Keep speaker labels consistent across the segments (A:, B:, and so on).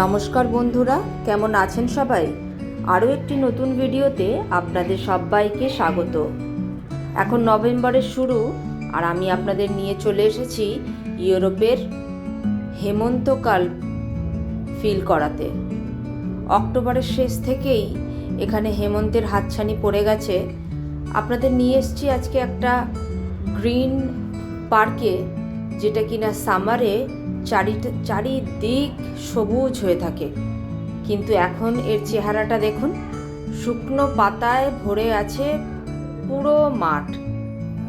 A: নমস্কার বন্ধুরা, কেমন আছেন সবাই? আরও একটি নতুন ভিডিওতে আপনাদের সবাইকে স্বাগত। এখন নভেম্বরের শুরু, আর আমি আপনাদের নিয়ে চলে এসেছি ইউরোপের হেমন্তকাল ফিল করাতে। অক্টোবরের শেষ থেকেই এখানে হেমন্তের হাতছানি পড়ে গেছে। আপনাদের নিয়ে এসেছি আজকে একটা গ্রিন পার্কে, যেটা কিনা সামারে চারি চারিদিক সবুজ হয়ে থাকে। কিন্তু এখন এর চেহারাটা দেখুন, শুকনো পাতায় ভরে আছে পুরো মাঠ।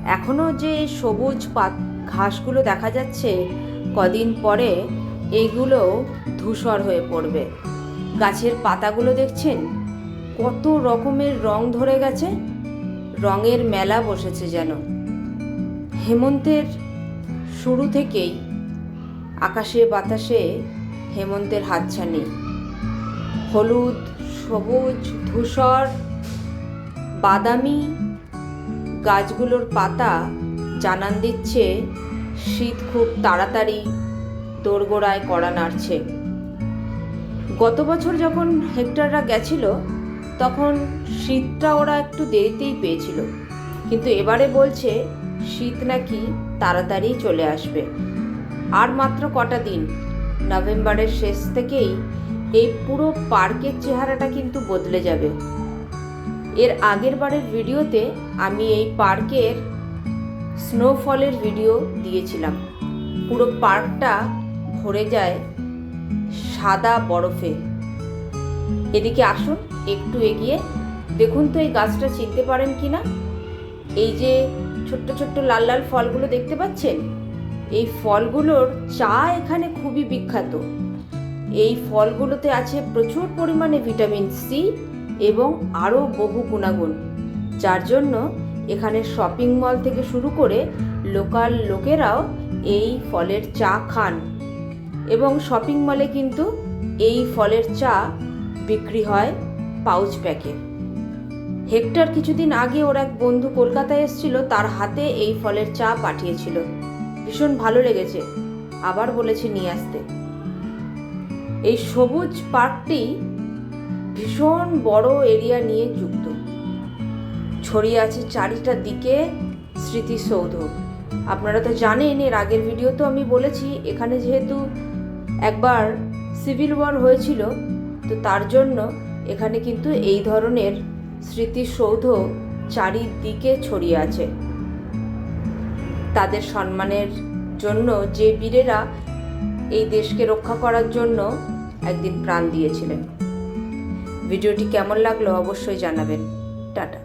A: এখনও যে সবুজ পাত ঘাসগুলো দেখা যাচ্ছে, কদিন পরে এইগুলো ধূসর হয়ে পড়বে। গাছের পাতাগুলো দেখছেন? কত রকমের রং ধরে গেছে। রঙের মেলা বসেছে যেন। হেমন্তের শুরু থেকেই আকাশে বাতাসে হেমন্তের হাতছানি। হলুদ, সবুজ, ধূসর, বাদামি গাছগুলোর পাতা জানান দিচ্ছে, শীত খুব তাড়াতাড়ি দোরগোড়ায় কড়া নাড়ছে। গত বছর যখন হেক্টররা গেছিল, তখন শীতটা ওরা একটু দেরিতেই পেয়েছিল। কিন্তু এবারে বলছে, শীত নাকি তাড়াতাড়ি চলে আসবে। আর মাত্র কটা দিন। নভেম্বরের শেষ থেকেই এই পুরো পার্কের চেহারাটা কিন্তু বদলে যাবে। এর আগের বারের ভিডিওতে আমি এই পার্কের স্নোফলের ভিডিও দিয়েছিলাম। পুরো পার্কটা ভরে যায় সাদা বরফে। এদিকে আসুন, একটু এগিয়ে। দেখুন তো এই গাছটা চিনতে পারেন কি না এই যে ছোট্ট ছোট্ট লাল লাল ফলগুলো দেখতে পাচ্ছেন? এই ফলগুলোর চা এখানে খুবই বিখ্যাত। এই ফলগুলোতে আছে প্রচুর পরিমাণে ভিটামিন সি এবং আরও বহু গুণাগুণ। যার জন্য এখানে শপিং মল থেকে শুরু করে লোকাল লোকেরাও এই ফলের চা খান। এবং শপিং মলে কিন্তু এই ফলের চা বিক্রি হয় পাউচ প্যাকে। হেক্টর কিছুদিন আগে ওর এক বন্ধু কলকাতায় এসেছিল, তার হাতে এই ফলের চা পাঠিয়েছিল। ভীষণ ভালো লেগেছে, আবার বলেছে নিয়ে আসতে। এই সবুজ পার্কটি ভীষণ বড় এরিয়া নিয়ে যুক্ত। ছড়িয়ে আছে চারিটা দিকে স্মৃতিসৌধ। আপনারা তো জানেন, এর আগের ভিডিওতেও আমি বলেছি, এখানে যেহেতু একবার সিভিল ওয়ার হয়েছিল, তো তার জন্য এখানে কিন্তু এই ধরনের স্মৃতিসৌধ চারিদিকে ছড়িয়ে আছে। তাদের সম্মানের জন্য যে বীরেরা এই দেশকে রক্ষা করার জন্য একদিন প্রাণ দিয়েছিলেন। ভিডিওটি কেমন লাগল অবশ্যই জানাবেন। টাটা।